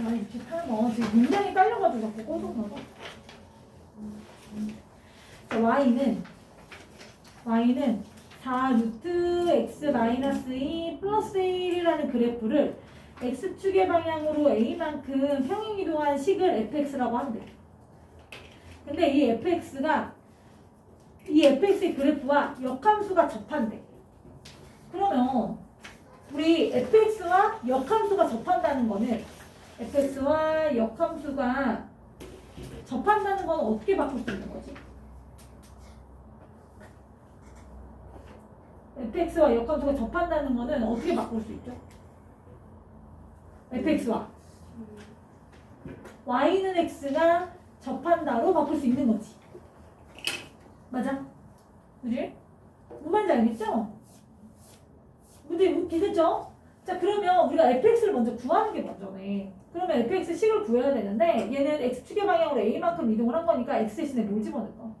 자, 68번. 지금 문장이 딸려가지고 자꾸. 자, y는, y는 4 루트 x 마이너스 2 플러스 1이라는 그래프를 x축의 방향으로 a만큼 평행 이동한 식을 fx라고 한대. 근데 이 fx가 이 fx의 그래프와 역함수가 접한대. 그러면 우리 fx와 역함수가 접한다는 거는 fx와 역함수가 접한다는 건 어떻게 바꿀 수 있는 거지? fx와 역함수가 접한다는 거는 어떻게 바꿀 수 있죠? fx와 y는 x가 접한다로 바꿀 수 있는 거지. 맞아? 그지? 뭔 말인지 알겠죠? 문제 묻겠죠? 자 그러면 우리가 fx를 먼저 구하는 게 먼저네. 그러면 fx 식을 구해야 되는데 얘는 x축의 방향으로 a만큼 이동을 한 거니까 x 대신에 뭘 집어넣을까?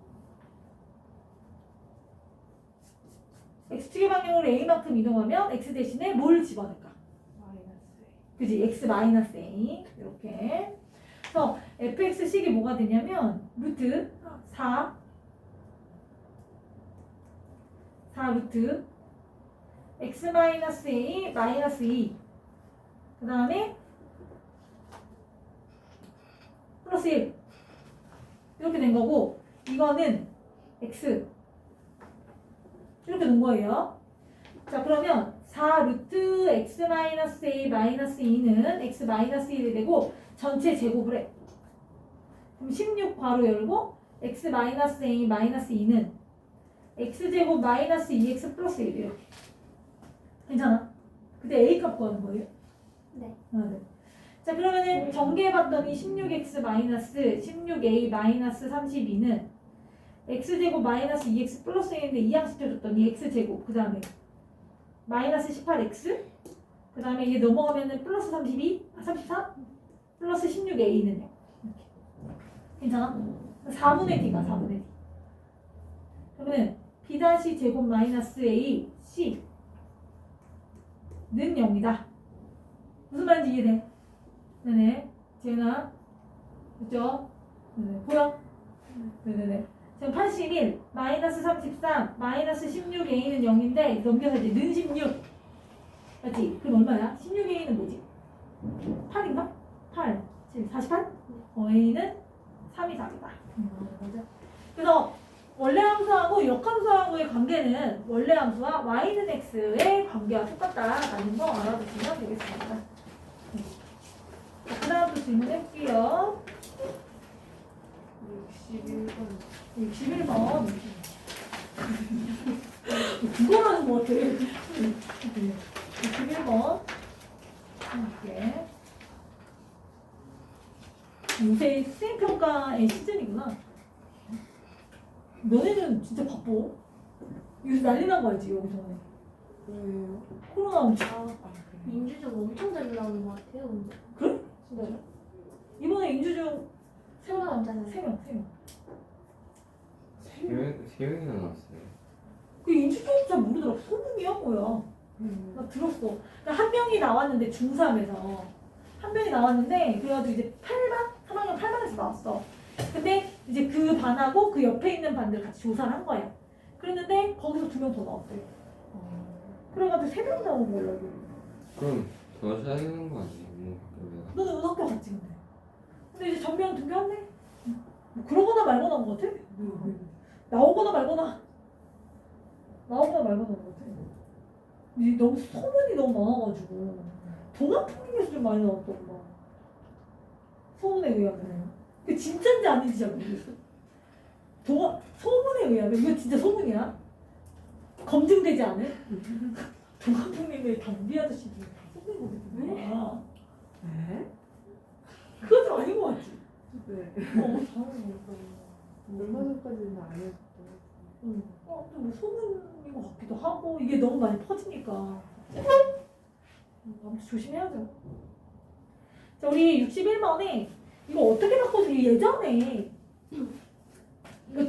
x축의 방향으로 a만큼 이동하면 x 대신에 뭘 집어넣을까? 그지? x 마이너스 a 이렇게. 그래서 fx 식이 뭐가 되냐면 루트 4 4 루트 x 마이너스 a 마이너스 2. 그 다음에 플러스 1. 이렇게 된 거고 이거는 x 이렇게 놓은 거예요. 자 그러면 4 루트 x 마이너스 a 마이너스 2는 x 마이너스 1이 되고 전체 제곱을 해. 그럼 16 괄호 열고 x 마이너스 a 마이너스 2는 x 제곱 마이너스 2x 플러스 1 이렇게. 괜찮아? 그때 a 값 구하는 거예요? 네. 아, 네. 자 그러면은 전개해봤더니 16x 마이너스 16a 마이너스 32는 x 제곱 마이너스 2x 플러스 1인데 이항시켜줬더니 x 제곱 그 다음에 마이너스 18x 그 다음에 얘 넘어가면은 플러스 32 아, 34 플러스 16a는요 괜찮아? 4분의 d가 4분의 d 그러면 b 다시 제곱 마이너스 a c 는 0이다 무슨 말인지 이해돼? 네네 재은아 그죠? 네네 보여? 네네네 지금 81 마이너스 33 마이너스 16a는 0인데 넘겨서 이제 는 16 맞지? 그럼 얼마야? 16a는 뭐지? 8인가? 8 7 48? 어, a는 3이 답이다 맞아 그래서 원래 함수하고 역함수하고의 관계는 원래 함수와 y는 x의 관계와 똑같다라는 거 알아두시면 되겠습니다. 다음부터 질문해볼게요. 61번 61번. 그거라는 것 같아. 61번. 이렇게. 요새 수행평가의 시즌이구나. 너네는 진짜 바빠. 요새 난리 난거 알지, 여기서. 왜요? 코로나 엄청. 아 민주적 엄청 잘 나오는 것 같아요. 근데. 그래? 진짜요? 이번에 인주중 세 명, 나왔잖아요. 세 명, 세 명. 세, 세 명이나 나왔어요. 그 인주중 잘 모르더라 고. 소문이야, 뭐야. 음. 나 들었어. 그러니까 한 명이 나왔는데 중3에서 한 명이 나왔는데 그래가지고 이제 8반? 3학년 8반에서 나왔어. 근데 이제 그 반하고 그 옆에 있는 반들 같이 조사를 한 거야. 그랬는데 거기서 두 명 더 나왔대. 그래가지고 세명 나온 거야. 그럼 더 사야 되는 거 아니에요? 뭐? 너는 은학교 갔지 근데. 근데 이제 전면 등교했네. 뭐 그러거나 말거나 한것 같아. 나오거나 말거나. 나오거나 말거나 한것 같아. 이 너무 소문이 너무 많아가지고 동아풍에서 좀 많이 나왔던 거. 소문에 의하면. 그 진짜인지 아닌지 잘 모르겠어. 동아 소문에 의하면 이거 진짜 소문이야. 검증되지 않은 동아풍님의 담비 아저씨들 다 소문이거든요. 네? 좀 아닌 것 같지. 네 어, 거. 얼마 전까지는 아니었던 응. 어, 근데 뭐 소문인 것 같기도 하고 이게 너무 많이 퍼지니까 음, 아무튼 조심해야죠. 자, 우리 61번에 이거 어떻게 바꿔서 예전에 이거 중